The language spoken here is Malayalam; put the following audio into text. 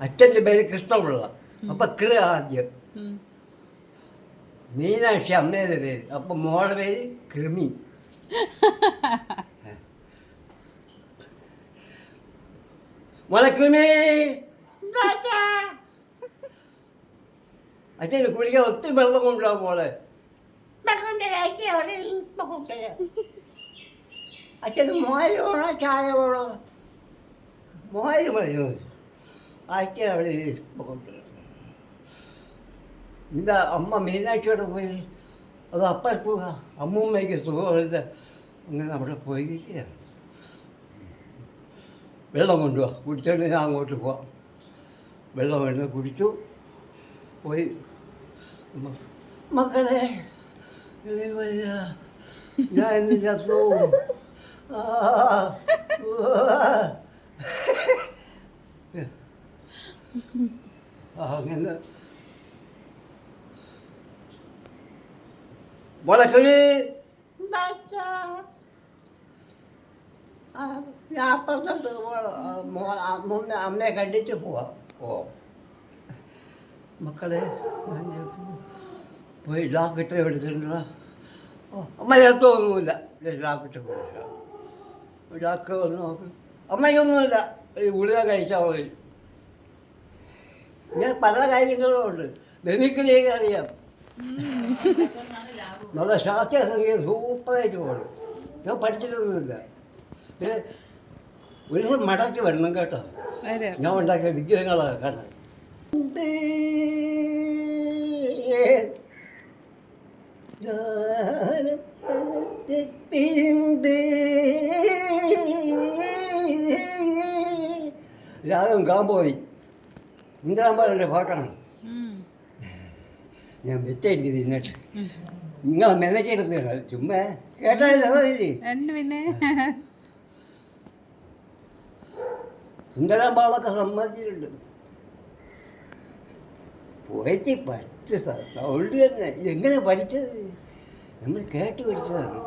അച്ഛന്റെ പേര് കൃഷ്ണപിള്ള. അപ്പൊ കൃ ആദ്യം. മീനാക്ഷി അമ്മയുടെ പേര്. അപ്പൊ മോളുടെ പേര് കൃമി. മോളെ കൃമി. അച്ഛന് കുളിക്കാൻ ഒത്തിരി വെള്ളം കൊണ്ടുപോകാം മോളെ. അച്ഛന് മോര് വേണോ ചായ വേണോ? മോര് മതിയോ? അച്ഛൻ അവിടെ കൊണ്ടുവരാം നിന്റെ അമ്മ മീനാക്ഷിയോടെ പോയി. അത് അപ്പുറത്ത് അമ്മൂമ്മയ്ക്ക് സുഖമില്ല അങ്ങനെ അവിടെ പോയിരിക്കുകയാണ്. വെള്ളം കൊണ്ടുപോവാ കുടിച്ചോണ്ട് ഞാൻ അങ്ങോട്ട് പോവാം. വെള്ളം വേണ്ട കുടിച്ചു. പോയി. മക്കളെ ഞാൻ ഇന്ന് ചത്തു. ആ, അങ്ങനെ. മുളക്കുഴി അപ്പുറത്തോട്ട് അമ്മ അമ്മയെ കണ്ടിട്ട് പോവാം. പോവാം മക്കളെ ചേർത്തു പോയി ഡോക്ടറെ എടുത്തിട്ടുണ്ടോ. ഓ അമ്മ ചേർത്തൊന്നുമില്ല ഡോക്ടറെ പോയില്ല ഡോക്ടർ വന്ന് നോക്കും. അമ്മയ്ക്കൊന്നുമില്ല. ഗുളിക കഴിച്ചാൽ മതി. ഇങ്ങനെ പല കാര്യങ്ങളും ഉണ്ട് ബെമിക്രിയൊക്കെ അറിയാം നല്ല ശാസ്ത്രീയ സംഗീതം സൂപ്പറായിട്ട് പോകണം ഞാൻ പഠിച്ചിട്ടൊന്നുമില്ല. പിന്നെ ഒരു ദിവസം മടക്കി വരണം കേട്ടോ. ഞാൻ ഉണ്ടാക്കിയ വിഗ്രഹങ്ങളാണ് കേട്ടോ രാഗം കാമ്പോയി ഇന്ദ്രാമ്പാലിന്റെ പാട്ടാണ്. ഞാൻ വെച്ചായിരിക്കും തിന്നിട്ട് നിങ്ങൾ മെനക്കെടുത്ത് ചുമ്മാ കേട്ടാലോ പിന്നെ. സുന്ദരാമ്പാളൊക്കെ സമ്മതിച്ചിട്ടുണ്ട്. പോയിട്ട് പഠിച്ച സൗണ്ട് തന്നെ. ഇതെങ്ങനെ പഠിച്ചത്? നമ്മൾ കേട്ട് പഠിച്ചതാണ്.